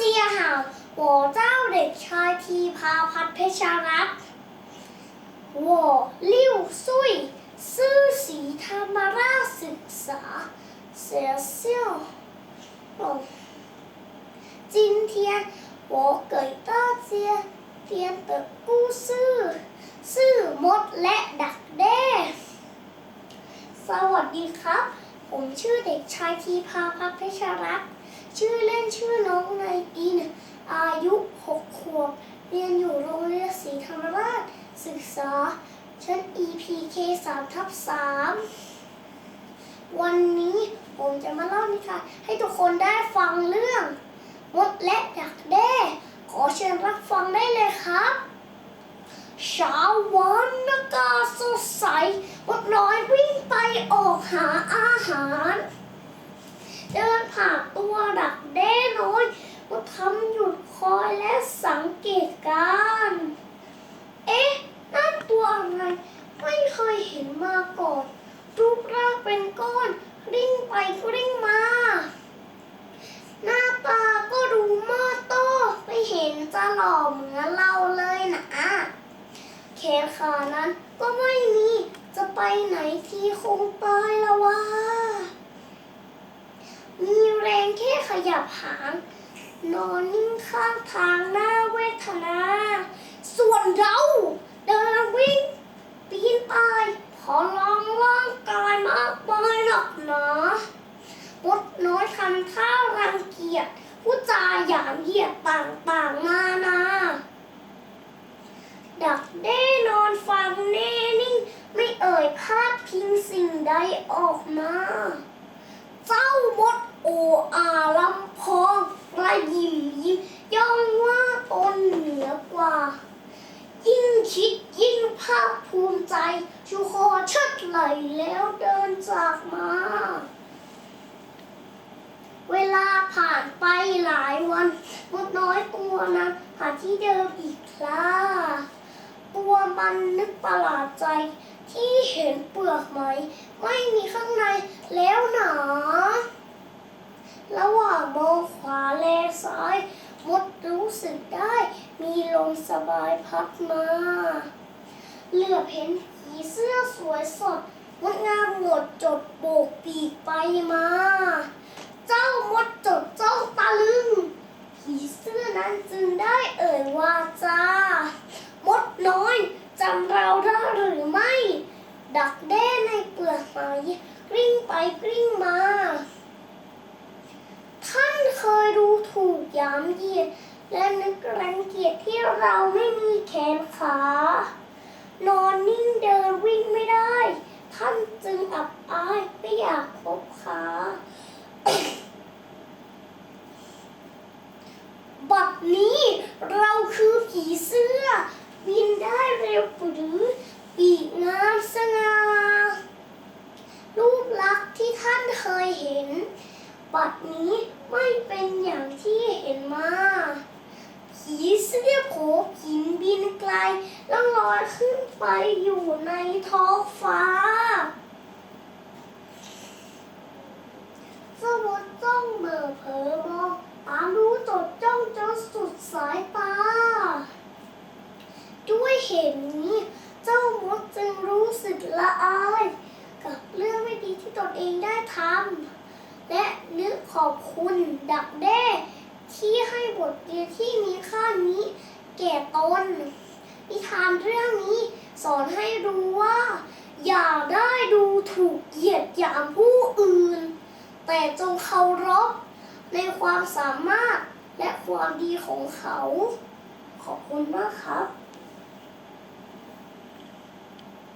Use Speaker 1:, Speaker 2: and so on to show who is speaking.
Speaker 1: เจียเห่าโวเจ้าเด็กชายทีพาพัดเพชรรัตโวลิ้วซุยซื่อสีธรรมราศึกษา เสียเซี่ยวหลงจินเทียนโเกยเต้าเจียเทียนตอกู้ซื่อ ซื่อมดและดักเด้สวัสดีครับ ผมชื่อเด็กชายทีพาพัฒเพชรรัตน์ ชื่อเล่นชื่อน้องนายอิน อายุหกขวบ เรียนอยู่โรงเรียนศรีธรรมราช ศึกษา ชั้น EPK 3ทับ3วันนี้ผมจะมาเล่านิทานให้ทุกคนได้ฟังเรื่องมดและดักแด้ ขอเชิญรับฟังได้เลยครับเช้าวันอากาศสดใสมดน้อยวิ่งไปออกหาอาหาร เดินผ่านตัวดักแด้น้อยมดทำหยุดคอยและ สังเกตการ เอ๊ะ นั่นตัวอะไร ไม่เคยเห็นมาก่อน รูปร่างเป็นก้อนกริ่งไปกริ่งมา หน้าตาก็ดูมอโต้ไม่เห็นจะหล่อเหมือนเราเลยนะแขนขานั้นก็ไม่มีจะไปไหนทีคงตายล้ววะมีแรงแค่ขยับหาง นอนนิ่งข้างทางหน้าเวทนา ส่วนเราเดินวิ่งปีนป่ายพอลองร่างกายมากมายหนักหนามดน้อยทำท่ารังเกียจผู้จาหยามเหยียดต่างๆนานาดักแด้นอนฟังแน่นิ่ง ไม่เอ่ยพาดพิงสิ่งใดออกมา เจ้ามด ออาลำพองระยิมยิ้มย่องว่าตนเหนือกว่า ยิ่งคิดยิ่งภาคภูมิใจ ชูคอเชิดไหลแล้วเดินจากมา เวลาผ่านไปหลายวันมดน้อยตัวนั้นหาที่เดิมอีกคราตัวมันนึกประหลาดใจที่เห็นเปลือกไหม ไม่มีข้างในแล้วหนาะหว่างมองขวาแล ซ้าย มดรู้สึกได้ มีลมสบายพัดมา เหลือบเห็นผีเสื้อสวยสดงดงามหมดจดโบกปีกไปมา เจ้ามดจดเจ้องตะลึง ผีเสื้อนั้นจึงได้เอ่ยว่าจามดน้อยจำเราได้หรือไม่ ดักแด้ในเปลือกไม้กลิ้งไปกลิ้งมา เคยดูถูกยามเหยียด และนึกรังเกียจที่เราไม่มีแขนขา นอนนิ่งเดินวิ่งไม่ได้ ท่านจึงอับอายไม่อยากพบขา บัดนี้เราคือผีเสื้อ บินได้เร็วหรือปีกงามสง่ารูปลักษณ์ที่ท่านเคยเห็น บัดนี้ ไม่เป็นอย่างที่เห็นมาผีเสื้อโผหินบินไกล แล้วลอยขึ้นไปอยู่ในท้องฟ้า สมุดจ้องเมื่อเผลอมองตารู้จดจ้องจนสุดสายตา ด้วยเหตุนี้เจ้ามดจึงรู้สึกละอาย กับเรื่องไม่ดีที่ตนเองได้ทำ และนึกขอบคุณดักแด้ที่ให้บทเรียนที่มีค่านี้แก่ตนนิทานเรื่องนี้สอนให้รู้ว่า อย่าได้ดูถูกเหยียดหยามผู้อื่น แต่จงเคารพในความสามารถและความดีของเขา ขอบคุณมากครับ